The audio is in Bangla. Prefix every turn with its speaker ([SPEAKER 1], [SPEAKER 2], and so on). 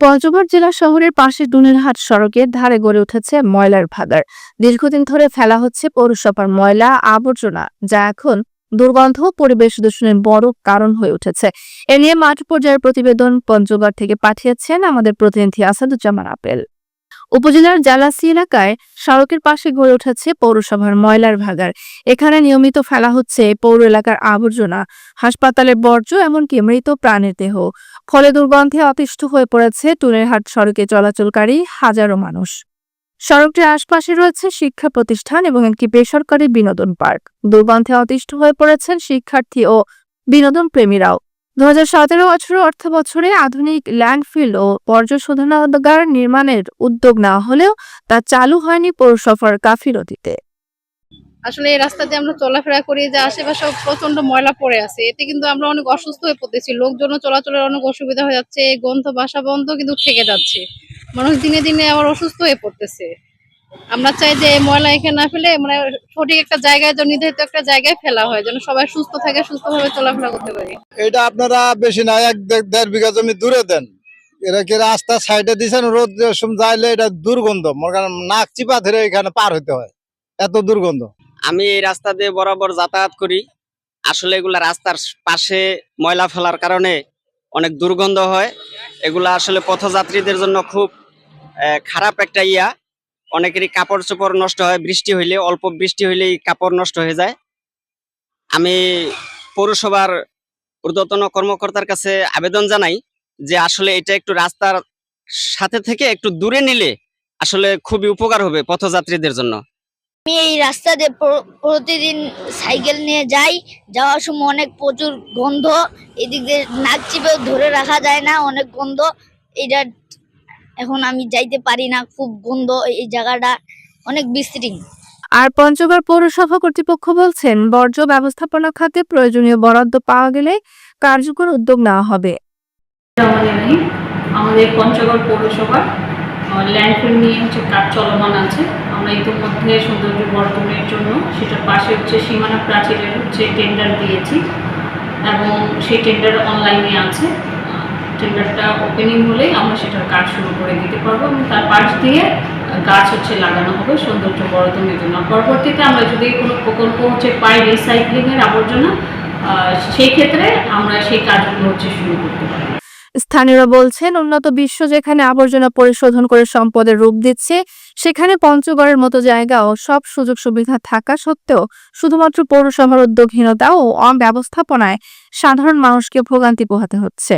[SPEAKER 1] পঞ্চগড় জেলা শহরের পাশে ডুনেরহাট সড়কের ধারে গড়ে উঠেছে ময়লার ভাগার দীর্ঘদিন ধরে ফেলা হচ্ছে পৌরসভার ময়লা আবর্জনা, যা এখন দুর্গন্ধ পরিবেশ দূষণের বড় কারণ হয়ে উঠেছে। এ নিয়ে মাঠ পর্যায়ের প্রতিবেদন পঞ্চগড় থেকে পাঠিয়েছেন আমাদের প্রতিনিধি আসাদুজ্জামান আপেল। উপজেলার জালাসি এলাকায় সড়কের পাশে গড়ে উঠেছে পৌরসভার ময়লার ভাগার এখানে নিয়মিত ফেলা হচ্ছে পৌর এলাকার আবর্জনা হাসপাতালের বর্জ্য এমনকি মৃত প্রাণের দেহ। ফলে দুর্গন্ধে অতিষ্ঠ হয়ে পড়েছে টুনেরহাট সড়কে চলাচলকারী হাজারো মানুষ। সড়কটির আশপাশে রয়েছে শিক্ষা প্রতিষ্ঠান এবং একটি বেসরকারি বিনোদন পার্ক। দুর্গন্ধে অতিষ্ঠ হয়ে পড়েছেন শিক্ষার্থী ও বিনোদন প্রেমীরাও দু সতেরো বছর অর্থ বছরে আধুনিক ল্যান্ডফিল ও বর্জ্য শোধনাগার নির্মাণের উদ্যোগ নেওয়া হলেও তা চালু হয়নি পৌরসভার গাফিলতিতে
[SPEAKER 2] আসলে এই রাস্তা দিয়ে আমরা চলাফেরা করি, যে আশেপাশে প্রচণ্ড ময়লা পড়ে আছে, এতে কিন্তু আমরা অনেক অসুস্থ হয়ে পড়তেছি। লোকজন চলাচলের অনেক অসুবিধা হয়ে যাচ্ছে, গন্ধ বাসা বন্ধ কিন্তু থেকে যাচ্ছে। মানুষ দিনে দিনে আবার অসুস্থ হয়ে পড়তেছে। আমরা চাই যে এই ময়লা এখানে না ফেলে মানে সঠিক একটা জায়গায় যেন নির্ধারিত একটা জায়গায় ফেলা হয় যেন সবাই সুস্থ থাকে সুস্থভাবে চলাফেরা করতে পারে।
[SPEAKER 3] এটা আপনারা বেশি না এক দেড় বিঘা জমি দূরে দেন। এরা কি রাস্তা সাইডে দিছেন রোদ যাইলে এটা দুর্গন্ধ মনে করেন নাক চিপা ধরে এখানে পার হইতে হয় এত দুর্গন্ধ।
[SPEAKER 4] আমি এই রাস্তা দিয়ে বরাবর যাতায়াত করি। আসলে এগুলা রাস্তার পাশে ময়লা ফেলার কারণে অনেক দুর্গন্ধ হয়। এগুলা আসলে পথযাত্রীদের জন্য খুব আহ, খারাপ একটা ইয়া। অনেকেরই কাপড় চোপড় নষ্ট হয়, বৃষ্টি হইলে, অল্প বৃষ্টি হইলেই কাপড় নষ্ট হয়ে যায়। আমি পৌরসভার ঊর্ধ্বতন কর্মকর্তার কাছে আবেদন জানাই যে আসলে এটা একটু রাস্তার সাথে থেকে একটু দূরে নিলে আসলে খুবই উপকার হবে পথযাত্রীদের জন্য।
[SPEAKER 5] আমি এই রাস্তা দিয়ে প্রতিদিন সাইকেল নিয়ে যাই, যাওয়ার সময় অনেক প্রচুর গন্ধ, এদিক দিয়ে নাক চিপেও ধরে রাখা যায় না, অনেক গন্ধ, এটা এখন আমি যাইতে পারি না খুব গন্ধ এই জায়গাটা অনেক বিস্তৃত
[SPEAKER 1] আর পঞ্চগড় পৌরসভা কর্তৃপক্ষ বলছেন বর্জ্য ব্যবস্থাপনা খাতে প্রয়োজনীয় বরাদ্দ পাওয়া গেলে কার্যকর উদ্যোগ নেওয়া হবে।
[SPEAKER 6] আমাদের পঞ্চগড় পৌরসভার ল্যান্ডফিল নিয়ে হচ্ছে কাজ চলমান আছে। আমরা ইতিমধ্যে সৌন্দর্য বর্ধনের জন্য সেটার পাশে হচ্ছে সীমানা প্রাচীরের হচ্ছে টেন্ডার দিয়েছি এবং সেই টেন্ডার অনলাইনে আছে। টেন্ডারটা ওপেনিং হলেই আমরা সেটার কাজ শুরু করে দিতে পারব এবং তার পাশ দিয়ে গাছ হচ্ছে লাগানো হবে, সৌন্দর্য বর্ধনের জন্য পরবর্তীতে আমরা যদি কোনো প্রকল্প হচ্ছে পাই রিসাইক্লিংয়ের আবর্জনা সেই ক্ষেত্রে আমরা সেই কাজগুলো হচ্ছে শুরু করতে পারি।
[SPEAKER 1] স্থানীয়রা বলছেন, উন্নত বিশ্ব যেখানে আবর্জনা পরিশোধন করে সম্পদের রূপ দিচ্ছে, সেখানে পঞ্চগড়ের মতো জায়গা ও সব সুযোগ সুবিধা থাকা সত্ত্বেও শুধুমাত্র পৌরসভার উদ্যোগহীনতা ও অব্যবস্থাপনায় সাধারণ মানুষকে ভোগান্তি পোহাতে হচ্ছে।